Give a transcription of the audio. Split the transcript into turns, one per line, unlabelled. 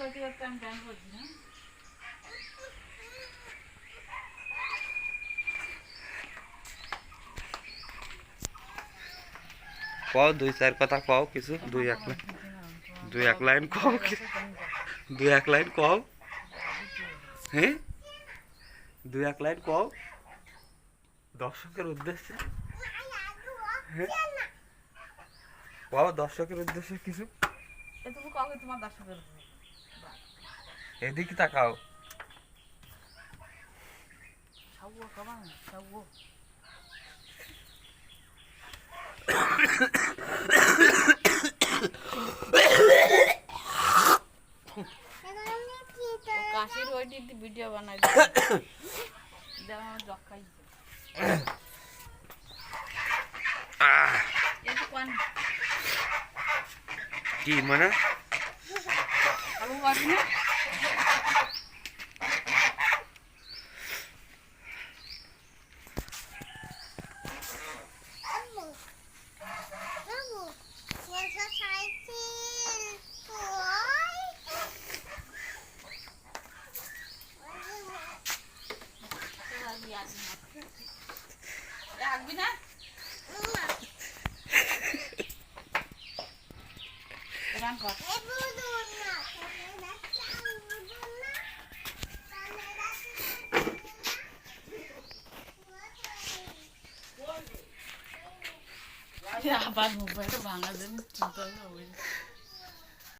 কত দুই চার কথা কও কিছু দুই এক লাইন দুই এক লাইন কও কিছু দুই এক লাইন কও হ্যাঁ দুই এক লাইন কও দর্শকের উদ্দেশ্যে বাবা দর্শকের উদ্দেশ্যে কিছু
এত কও তোমার দর্শকের
এদিকে তাকাও
কাশির ওই দিদি ভিডিও বানাই দেখাই
কি মানে
আলু বাজনা রাখবি না রান কর আবার মোবাইলটা ভাঙা দেন চিন্তা হয়ে